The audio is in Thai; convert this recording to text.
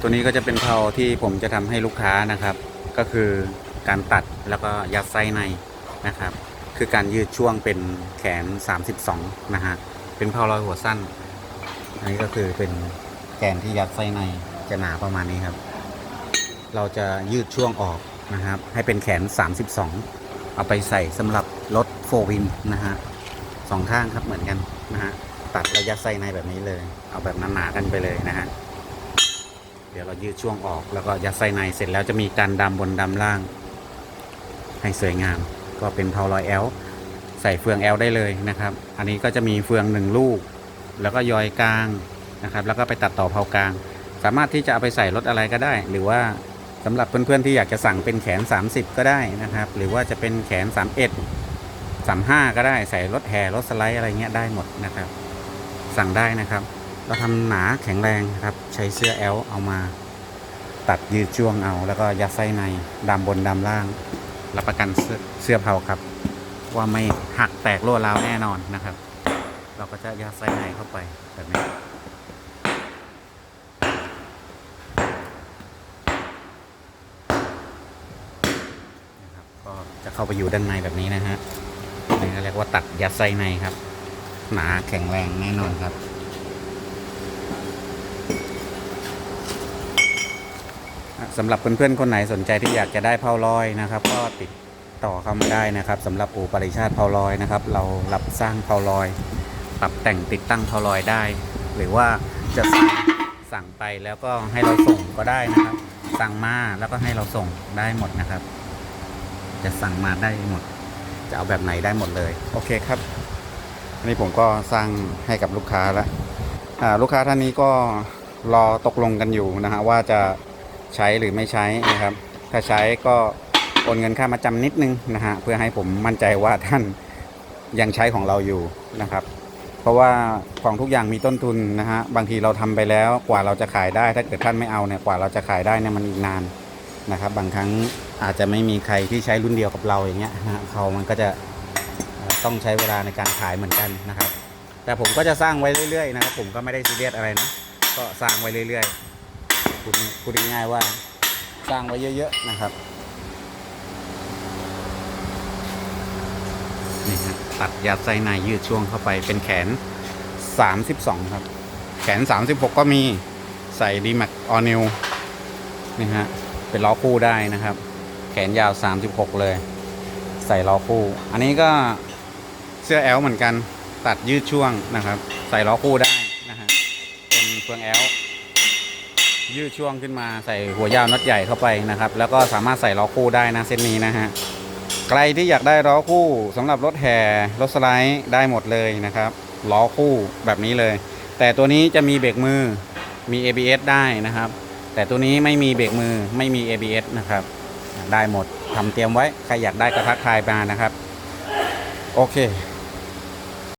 ตัวนี้ก็จะเป็นเพลาที่ผมจะทำให้ลูกค้านะครับ ก็คือการตัดแล้วก็ยัดไส้ในนะครับ คือการยืดช่วงเป็นแขน 32 นะฮะ เป็นเพลาลอยหัวสั้น อันนี้ก็คือเป็นแกนที่ยัดไส้ในจะหนาประมาณนี้ครับ เราจะยืดช่วงออกนะครับ ให้เป็นแขน 32 เอาไปใส่สำหรับรถโฟวินนะฮะสองข้างครับเหมือนกันนะฮะ ตัดระยะไส้ในแบบนี้เลย เอาแบบหนาๆกันไปเลยนะฮะ ดี๋ยวเรายืดช่วงออกแล้วก็ยัดไส้ในเสร็จแล้วจะมีการดำบนดำล่าง ให้สวยงาม ก็เป็นเพาลอยแอลใส่เฟืองแอลได้เลยนะครับ อันนี้ก็จะมีเฟืองหนึ่งลูก แล้วก็ยอยกลางนะครับ แล้วก็ไปตัดต่อเพากลาง สามารถที่จะเอาไปใส่รถอะไรก็ได้ หรือว่าสำหรับเพื่อนๆที่อยากจะสั่งเป็นแขน 30 ก็ได้นะครับ หรือว่าจะเป็นแขน 31 35 ก็ได้ใส่รถแห่รถสไลด์อะไรเงี้ยได้หมดนะครับ สั่งได้นะครับ เราทำหนาแข็งแรงครับ ใช้เสื้อแอลเอามาตัดยืดช่วงเอา แล้วก็ยัดไส้ในดำบนดำล่าง รับประกันเสื้อเสื้อเผาครับ ว่าไม่หักแตกรั่วร้าวแน่นอนนะครับ เราก็จะยัดไส้ในเข้าไปแบบนี้นะครับก็จะเข้าไปอยู่ด้านในแบบนี้นะฮะนี่เรียกว่าตัดยัดไส้ในครับ หนาแข็งแรงแน่นอนครับ สำหรับเพื่อนๆคนไหนสนใจที่อยากจะได้เผาลอยนะครับ ก็ติดต่อเข้ามาได้นะครับสำหรับอู่ปริชาติเผาลอยนะครับ เรารับสร้างเผาลอย ปรับแต่งติดตั้งเผาลอยได้ หรือว่าจะสั่งสั่งไปแล้วก็ให้เราส่งก็ได้นะครับ สั่งมาแล้วก็ให้เราส่งได้หมดนะครับ จะสั่งมาได้หมด จะเอาแบบไหนได้หมดเลย โอเคครับอันนี้ผมก็สร้างให้กับลูกค้าแล้วลูกค้าท่านนี้ก็รอตกลงกันอยู่นะฮะว่าจะ ใช้หรือไม่ใช้นะครับ ถ้าใช้ก็โอนเงินค่ามาจำนิดนึงนะฮะเพื่อให้ผมมั่นใจว่าท่านยังใช้ของเราอยู่นะครับ เพราะว่าของทุกอย่างมีต้นทุนนะฮะบางทีเราทำไปแล้วกว่าเราจะขายได้ ถ้าเกิดท่านไม่เอาเนี่ยกว่าเราจะขายได้เนี่ยมันอีกนานนะครับ บางครั้งอาจจะไม่มีใครที่ใช้รุ่นเดียวกับเราอย่างเงี้ยนะเขามันก็จะต้องใช้เวลาในการขายเหมือนกันนะครับ แต่ผมก็จะสร้างไว้เรื่อยๆนะครับ ผมก็ไม่ได้ซีเรียสอะไรนะ ก็สร้างไว้เรื่อยๆ พูดพูดง่ายๆว่าสร้างไว้เยอะๆนะครับนี่ฮะตัดยัดไส้ในยืดช่วงเข้าไปเป็นแขน 32 ครับ แขน 36 ก็มีใส่ดีแม็กออนิวนี่ฮะเป็นล้อคู่ได้นะครับ แขนยาว 36 เลย ใส่ล้อคู่ อันนี้ก็เสื้อแอลเหมือนกันตัดยืดช่วงนะครับ ใส่ล้อคู่ได้นะฮะเป็นเฟืองแอล ยืดช่วงขึ้นมาใส่หัวยาวน็อตใหญ่เข้าไปนะครับ แล้วก็สามารถใส่ล้อคู่ได้นะเส้นนี้นะฮะใครที่อยากได้ล้อคู่สำหรับรถแห่รถสไลด์ได้หมดเลยนะครับล้อคู่แบบนี้เลย แต่ตัวนี้จะมีเบรกมือมี ABS ได้นะครับ แต่ตัวนี้ไม่มีเบรกมือไม่มี ABS นะครับ ได้หมดทำเตรียมไว้ใครอยากได้ก็ทักทายมานะครับ โอเค